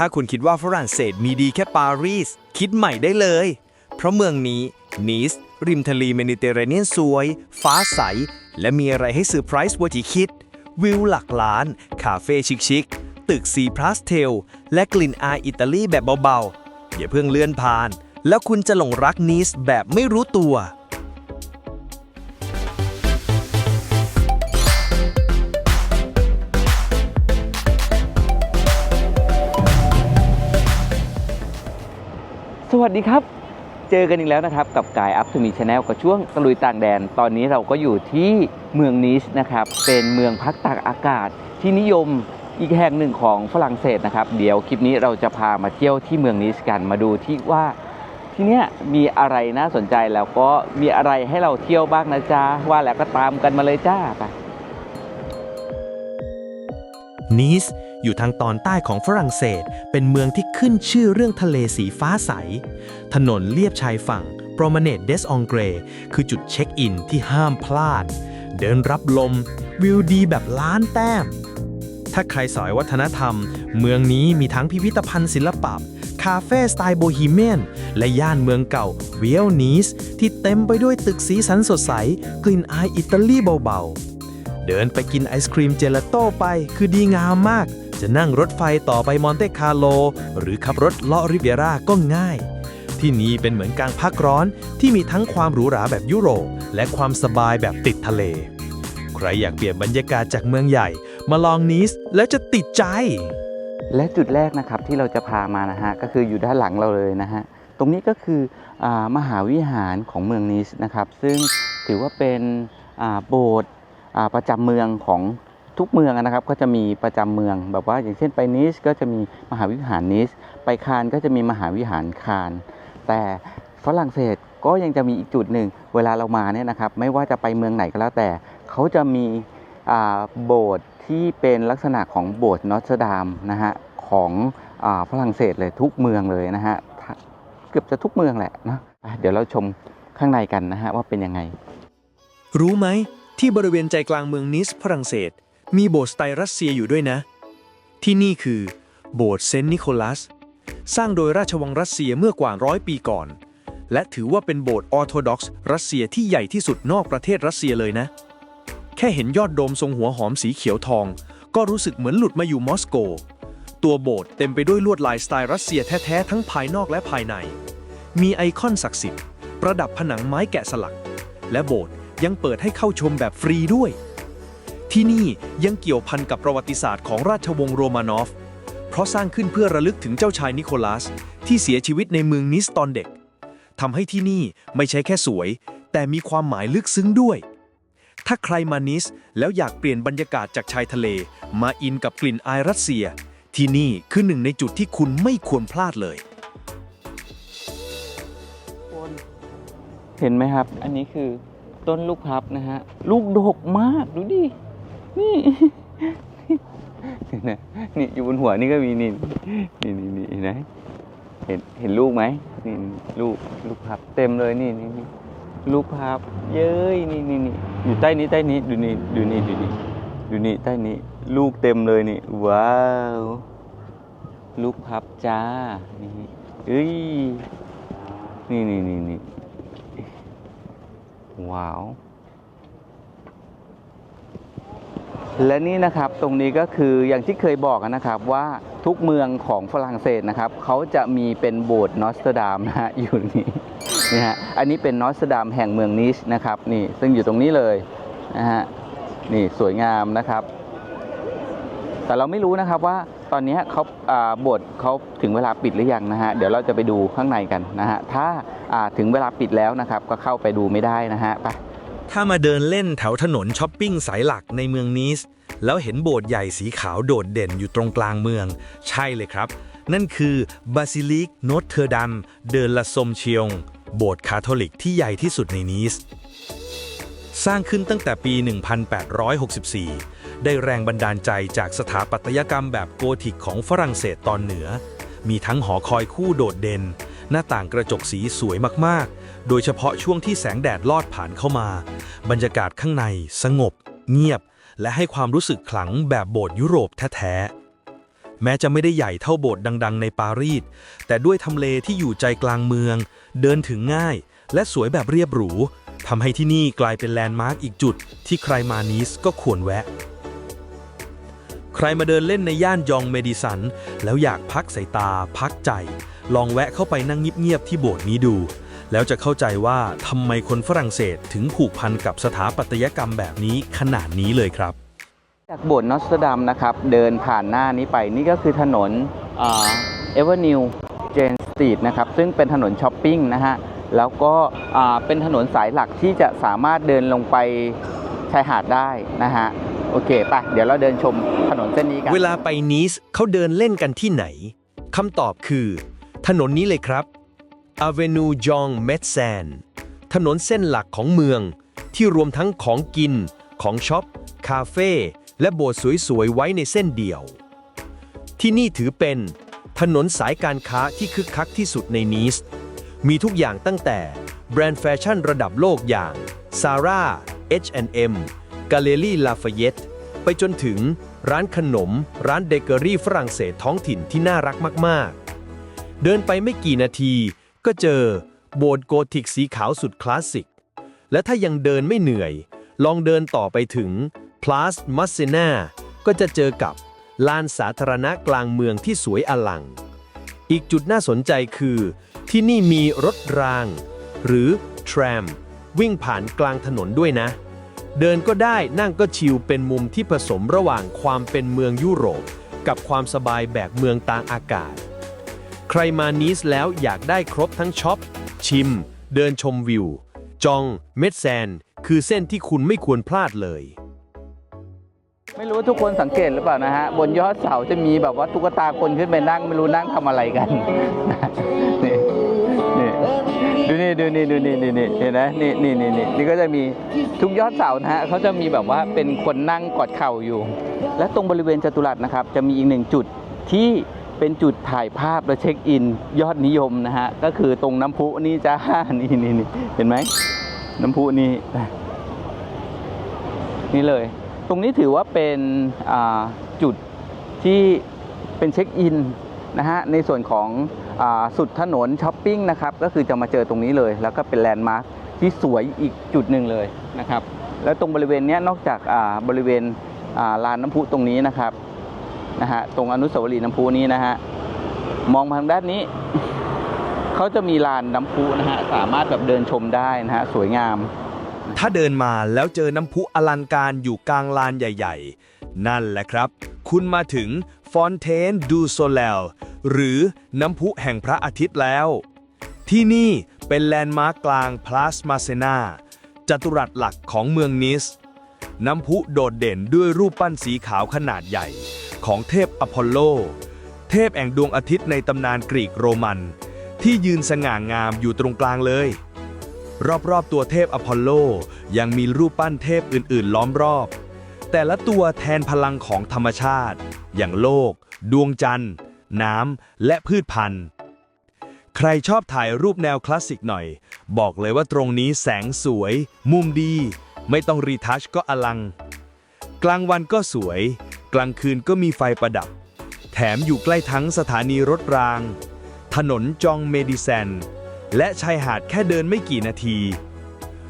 ถ้าคุณคิดว่าฝรั่งเศสมีดีแค่ปารีส คิดใหม่ได้เลย เพราะเมืองนี้ นีส ริมทะเลเมดิเตอร์เรเนียนสวย ฟ้าใส และมีอะไรให้เซอร์ไพรส์กว่าที่คิด วิวหลักล้าน คาเฟ่ชิคๆตึกสีพลาสเทล และกลิ่นอายอิตาลีแบบเบาๆ อย่าเพิ่งเลื่อนผ่าน แล้วคุณจะหลงรักนีสแบบไม่รู้ตัว วัสดีครับ เจอกันอีกแล้วนะครับ กับกายอัพทูมีชาแนลกับช่วงตะลุยต่างแดน ตอนนี้เราก็อยู่ที่เมืองนิสนะครับ เป็นเมืองพักตากอากาศที่นิยมอีกแห่งหนึ่งของฝรั่งเศสนะครับ เดี๋ยวคลิปนี้เราจะพามาเที่ยวที่เมืองนิสกันมาดูที่ว่าที่นี้ยมีอะไรน่าสนใจแล้วก็มีอะไรให้เราเที่ยวบ้างนะจ๊ะว่าแล้วก็ตามกันมาเลยจ้าไปนีส อยู่ทางตอนใต้ของฝรั่งเศส เป็นเมืองที่ขึ้นชื่อเรื่องทะเลสีฟ้าใส ถนนเลียบชายฝั่ง Promenade des Anglais คือจุดเช็คอินที่ห้ามพลาด เดินรับลม วิวดีแบบล้านแต้ม ถ้าใครสายวัฒนธรรม เมืองนี้มีทั้งพิพิธภัณฑ์ศิลปะคาเฟ่สไตล์โบฮีเมียน และย่านเมืองเก่าเวียลนีสที่เต็มไปด้วยตึกสีสันสดใส กลิ่นอายอิตาลีเบาๆ เดินไปกินไอศครีมเจลาโต้ไปคือดีงามมาก จะนั่งรถไฟต่อไปมอนเตคาร์โล หรือขับรถเลาะริเวียร่าก็ง่าย ที่นี่เป็นเหมือนกลางพักร้อนที่มีทั้งความหรูหราแบบยุโรปและความสบายแบบติดทะเล ใครอยากเปลี่ยนบรรยากาศจากเมืองใหญ่ มาลองนีสแล้วจะติดใจ และจุดแรกนะครับที่เราจะพามานะฮะก็คืออยู่ด้านหลังเราเลยนะฮะตรงนี้ก็คืออมหาวิหารของเมืองนิสนะครับ ซึ่งถือว่าเป็นโบสถ์ประจำเมืองของ ทุกเมืองนะครับก็จะมีประจำเมืองแบบว่าอย่างเช่นไปนิสก็จะมีมหาวิหารนิส ไปคานก็จะมีมหาวิหารคาน แต่ฝรั่งเศสก็ยังจะมีอีกจุดหนึ่ง เวลาเรามาเนี่ยนะครับไม่ว่าจะไปเมืองไหนก็แล้วแต่ เขาจะมีโบสถ์ที่เป็นลักษณะของโบสถ์นอตรดามนะฮะของอฝรั่งเศสเลยทุกเมืองเลยนะฮะเกือบจะทุกเมืองแหละนะเดี๋ยวเราชมข้างในกันนะฮะว่าเป็นยังไง รู้ไหมที่บริเวณใจกลางเมืองนิสฝรั่งเศส มีโบสถ์สไตล์รัสเซียอยู่ด้วยนะ ที่นี่คือโบสถ์เซนต์นิโคลัส สร้างโดยราชวังรัสเซียเมื่อกว่าร้อยปีก่อน และถือว่าเป็นโบสถ์ออร์โธดอกซ์รัสเซียที่ใหญ่ที่สุดนอกประเทศรัสเซียเลยนะ แค่เห็นยอดโดมทรงหัวหอมสีเขียวทอง ก็รู้สึกเหมือนหลุดมาอยู่มอสโก ตัวโบสถ์เต็มไปด้วยลวดลายสไตล์รัสเซียแท้ๆทั้งภายนอกและภายใน มีไอคอนศักดิ์สิทธิ์ประดับผนังไม้แกะสลัก และโบสถ์ยังเปิดให้เข้าชมแบบฟรีด้วย ที่นี่ยังเกี่ยวพันกับประวัติศาสตร์ของราชวงศ์โรมานอฟ เพราะสร้างขึ้นเพื่อระลึกถึงเจ้าชายนิโคลัส ที่เสียชีวิตในเมืองนิสตอนเด็กทำให้ที่นี่ไม่ใช่แค่สวย แต่มีความหมายลึกซึ้งด้วย ถ้าใครมานิสแล้วอยากเปลี่ยนบรรยากาศจากชายทะเล มาอินกับกลิ่นอายรัสเซีย ที่นี่คือหนึ่งในจุดที่คุณไม่ควรพลาดเลย เห็นไหมครับ อันนี้คือต้นลูกพลับนะฮะ ลูกดกมากดูดิ นี่นี่นะนี่อยู่บนหัวนี่ก็มีนี่นี่นี่นี่เห็นไหมเห็นเห็นลูกไหมนี่ลูกลูกพับเต็มเลยนี่นี่นี่ลูกพับ เย้ยนี่นี่นี่อยู่ใต้นี้ใต้นี้ดูนี่ดูนี่ดูนี่ดูนี่ใต้นี้ ลูกเต็มเลยนี่ว้าวลูกพับจ้านี่เอ้ยนี่นี่นี่นี่ว้าว และนี่นะครับตรงนี้ก็คืออย่างที่เคยบอกนะครับว่าทุกเมืองของฝรั่งเศสนะครับเขาจะมีเป็นโบสถ์นอสเตอร์ดามนะฮะอยู่นี่นี่ฮะอันนี้เป็นนอสเตอร์ดามแห่งเมืองนิชนะครับนี่ซึ่งอยู่ตรงนี้เลยนะฮะนี่สวยงามนะครับ แต่เราไม่รู้นะครับว่าตอนนี้เขาโบสถ์เขาถึงเวลาปิดหรือยังนะฮะเดี๋ยวเราจะไปดูข้างในกันนะฮะถ้าถึงเวลาปิดแล้วนะครับก็เข้าไปดูไม่ได้นะฮะไป ถ้ามาเดินเล่นแถวถนนช้อปปิ้งสายหลักในเมืองนีส แล้วเห็นโบสถ์ใหญ่สีขาวโดดเด่นอยู่ตรงกลางเมือง ใช่เลยครับ นั่นคือบาซิลิกโนตเทอร์ดัมเดอละซมเชียง โบสถ์คาทอลิกที่ใหญ่ที่สุดในนีส สร้างขึ้นตั้งแต่ปี 1864 ได้แรงบันดาลใจจากสถาปัตยกรรมแบบโกธิกของฝรั่งเศสตอนเหนือ มีทั้งหอคอยคู่โดดเด่น หน้าต่างกระจกสีสวยมากๆ โดยเฉพาะช่วงที่แสงแดดลอดผ่านเข้ามา บรรยากาศข้างในสงบ เงียบ และให้ความรู้สึกขลังแบบโบสถ์ยุโรปแท้ๆ แม้จะไม่ได้ใหญ่เท่าโบสถ์ดังๆ ในปารีส แต่ด้วยทำเลที่อยู่ใจกลางเมือง เดินถึงง่าย และสวยแบบเรียบหรูทำให้ที่นี่กลายเป็นแลนด์มาร์กอีกจุด ที่ใครมานีสก็ควรแวะ ใครมาเดินเล่นในย่านยองเมดิสัน แล้วอยากพักสายตา พักใจ ลองแวะเข้าไปนั่งเงียบๆที่โบสถ์นี้ดู แล้วจะเข้าใจว่าทำไมคนฝรั่งเศสถึงผูกพันกับสถาปัตยกรรมแบบนี้ขนาดนี้เลยครับ จากโบสถ์นอสเตอร์ดัมนะครับ เดินผ่านหน้านี้ไปนี่ก็คือถนนเอเวอร์นิวเจนสตรีทนะครับ ซึ่งเป็นถนนช้อปปิ้งนะฮะ แล้วก็อ่าเป็นถนนสายหลักที่จะสามารถเดินลงไปชายหาดได้นะฮะโอเคไปเดี๋ยวเราเดินชมถนนเส้นนี้กัน เวลาไปนีสเขาเดินเล่นกันที่ไหนคำตอบคือ ถนนนี้เลยครับ Avenue Jean m e t z a n ถนนเส้นหลักของเมือง ที่รวมทั้งของกิน ของช็อป คาเฟ่และโบสถ์สวยๆ ไว้ในเส้นเดียว ที่นี่ถือเป็นถนนสายการค้าที่คึกคักที่สุดในนีส มีทุกอย่างตั้งแต่แบรนด์แฟชั่นระดับโลกอย่าง Zara H&M Galerie Lafayette ไปจนถึงร้านขนม ร้านเดเกอรี่ฝรั่งเศสท้องถิ่นที่น่ารักมาก ๆ เดินไปไม่กี่นาที ก็เจอโบสถ์โกธิกสีขาวสุดคลาสสิก และถ้ายังเดินไม่เหนื่อย ลองเดินต่อไปถึง Place m a s s e n a ก็จะเจอกับลานสาธารณะกลางเมืองที่สวยอลัง อีกจุดน่าสนใจคือ ที่นี่มีรถราง หรือทรม วิ่งผ่านกลางถนนด้วยนะ เดินก็ได้นั่งก็ชิลเป็นมุมที่ผสมระหว่างความเป็นเมืองยุโรป กับความสบายแบบเมืองตางอากาศ ใครมานีสแล้วอยากได้ครบทั้งช็อป ชิม เดินชมวิว จอง เม็ดแซน คือเส้นที่คุณไม่ควรพลาดเลย ไม่รู้ทุกคนสังเกตหรือเปล่านะฮะ บนยอดเสาจะมีแบบว่าตุ๊กตาคนขึ้นไปนั่งไม่รู้นั่งทำอะไรกัน นี่นี่ดูนี่ดูนี่ดูนี่นี่นี่เห็นไหมนี่นี่นี่นี่นี่ก็จะมีทุกยอดเสานะฮะเขาจะมีแบบว่าเป็นคนนั่งกอดเข่าอยู่ และตรงบริเวณจัตุรัสนะครับ จะมีอีกหนึ่งจุดที่ เป็นจุดถ่ายภาพและเช็คอินยอดนิยมนะฮะ ก็คือตรงน้ำพุนี่จ้า นี่นี่นี่เห็นไหม น้ำพุนี่ นี่เลย ตรงนี้ถือว่าเป็นจุดที่เป็นเช็คอินนะฮะ ในส่วนของอสุดถนนช้อปปิ้งนะครับ ก็คือจะมาเจอตรงนี้เลย แล้วก็เป็นแลนด์มาร์คที่สวยอีกจุดหนึ่งเลยนะครับ แล้วตรงบริเวณนี้นอกจากบริเวณลานน้ำพุตรงนี้นะครับ นะฮะตรงอนุสาวรีย์น้ำพุนี้นะฮะมองมาทางด้านนี้เขาจะมีลานน้ำพุนะฮะสามารถแบบเดินชมได้นะฮะสวยงาม ถ้าเดินมาแล้วเจอน้ำพุอลังการอยู่กลางลานใหญ่ ๆ นั่นแหละครับ คุณมาถึงฟอนเทนดูโซเลลหรือน้ำพุแห่งพระอาทิตย์แล้ว ที่นี่เป็นแลนด์มาร์กกลางพลาสมาเซนาจัตุรัสหลักของเมืองนิส น้ำพุโดดเด่นด้วยรูปปั้นสีขาวขนาดใหญ่ ของเทพอพอลโล เทพแห่งดวงอาทิตย์ในตำนานกรีกโรมัน ที่ยืนสง่างามอยู่ตรงกลางเลย รอบๆตัวเทพอพอลโลยังมีรูปปั้นเทพอื่นๆ ล้อมรอบ แต่ละตัวแทนพลังของธรรมชาติ อย่างโลก ดวงจันทร์ น้ำ และพืชพันธุ์ใครชอบถ่ายรูปแนวคลาสสิกหน่อย บอกเลยว่าตรงนี้แสงสวย มุมดี ไม่ต้องรีทัชก็อลัง กลางวันก็สวย กลางคืนก็มีไฟประดับ แถมอยู่ใกล้ทั้งสถานีรถราง ถนนจองเมดิแซน และชายหาดแค่เดินไม่กี่นาที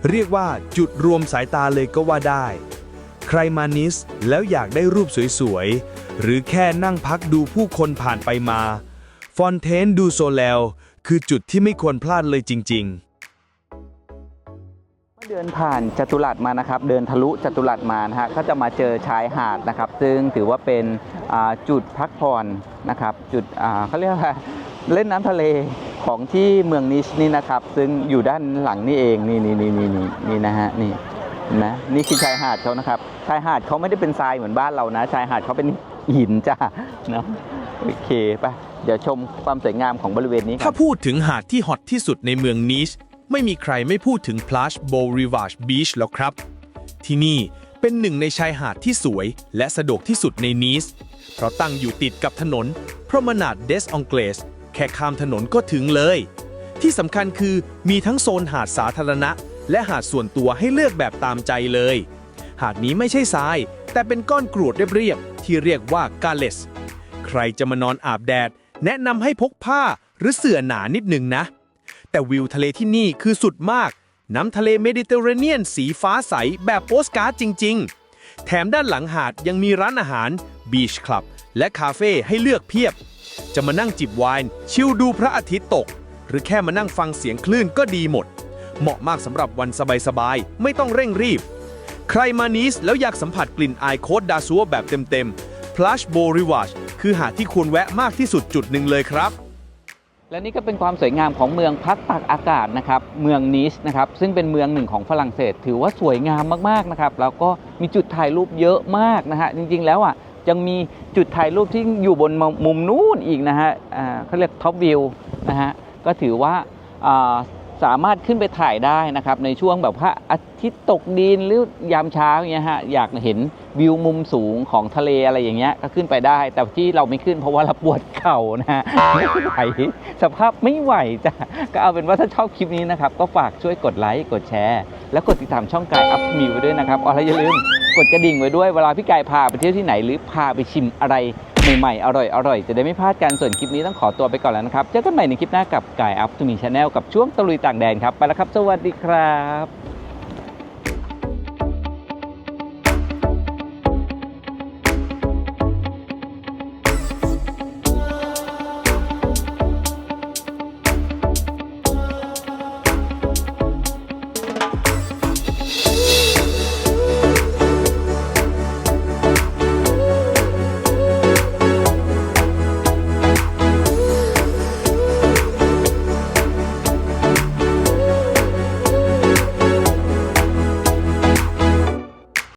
เรียกว่าจุดรวมสายตาเลยก็ว่าได้ ใครมานิสแล้วอยากได้รูปสวยๆ หรือแค่นั่งพักดูผู้คนผ่านไปมา ฟอนเทนดูโซเลลคือจุดที่ไม่ควรพลาดเลยจริง ๆ เดินผ่านจัตุรัสมานะครับเดินทะลุจัตุรัสมานะฮะก็จะมาเจอชายหาดนะครับซึ่งถือว่าเป็นจุดพักผ่อนนะครับจุดเขาเรียกว่าเล่นน้ำทะเลของที่เมืองนิชนี่นะครับ ซึ่งอยู่ด้านหลังนี่เองนี่นี่นี่นี่นี่นี่นะฮะนี่นไหมนี่คือชายหาดเขานะครับชายหาดเขาไม่ได้เป็นทรายเหมือนบ้านเรานะ ชายหาดเขาเป็นหินจ้าเนาะโอเคไปเดี๋ยวชมความสวยงามของบริเวณนี้กันถ้าพูดถึงหาดที่ฮอตที่สุดในเมืองนีช ไม่มีใครไม่พูดถึงพลาชโบริวาชบีชแล้วครับ ที่นี่เป็นหนึ่งในชายหาดที่สวย และสะดวกที่สุดในนีส เพราะตั้งอยู่ติดกับถนนพรมนาดเดสองเกลสแค่ข้ามถนนก็ถึงเลย ที่สำคัญคือมีทั้งโซนหาดสาธารณะ และหาดส่วนตัวให้เลือกแบบตามใจเลย หาดนี้ไม่ใช่ทราย แต่เป็นก้อนกรวดเรียบๆที่เรียกว่ากาเลสใใครจะมานอนอาบแดด แนะนำให้พกผ้าหรือเสื่อหนานิดหนึ่งนะ แต่วิวทะเลที่นี่คือสุดมาก น้ำทะเลเมดิเตอร์เรเนียนสีฟ้าใสแบบโปสการ์ดจริง ๆ แถมด้านหลังหาดยังมีร้านอาหารบีชคลับและคาเฟ่ให้เลือกเพียบ จะมานั่งจิบไวน์ชิลดูพระอาทิตย์ตก หรือแค่มานั่งฟังเสียงคลื่นก็ดีหมด เหมาะมากสำหรับวันสบายๆไม่ต้องเร่งรีบ ใครมานีสแล้วอยากสัมผัสกลิ่นอายโคดดาซัวแบบเต็มๆ Plush b o r i v a g e คือหาดที่ควรแวะมากที่สุดจุดหนึ่งเลยครับ และนี่ก็เป็นความสวยงามของเมืองพักตากอากาศนะครับ เมืองนิสนะครับ ซึ่งเป็นเมืองหนึ่งของฝรั่งเศส ถือว่าสวยงามมากๆนะครับ แล้วก็มีจุดถ่ายรูปเยอะมากนะฮะ จริงๆ แล้วอะยังมีจุดถ่ายรูปที่อยู่บนมุมนู้นอีกนะฮะอ่าเขาเรียกท็อปวิวนะฮะ ก็ถือว่า สามารถขึ้นไปถ่ายได้นะครับในช่วงแบบว่าอาทิตย์ตกดินหรือยามเช้าอย่างเงี้ยฮะอยากเห็นวิวมุมสูงของทะเลอะไรอย่างเงี้ยก็ขึ้นไปได้ แต่ที่เราไม่ขึ้นเพราะว่าเราปวดเข่านะฮะไม่ไหวสภาพไม่ไหวจ้ะก็เอาเป็นว่าถ้าชอบคลิปนี้นะครับ ก็ฝากช่วยกดไลค์กดแชร์ และกดติดตามช่องกายอัพมิวไว้ด้วยนะครับอ๋อแล้วอย่าลืมกดกระดิ่งไว้ด้วยเวลาพี่กายพาไปเที่ยวที่ไหนหรือพาไปชิมอะไร ใหม่ๆ อร่อยๆจะได้ไม่พลาดกันส่วนคลิปนี้ต้องขอตัวไปก่อนแล้วนะครับ เจอกันใหม่ในคลิปหน้ากับกายอัพทูมีชาแนลกับช่วงตะลุยต่างแดนครับ ไปแล้วครับ สวัสดีครับ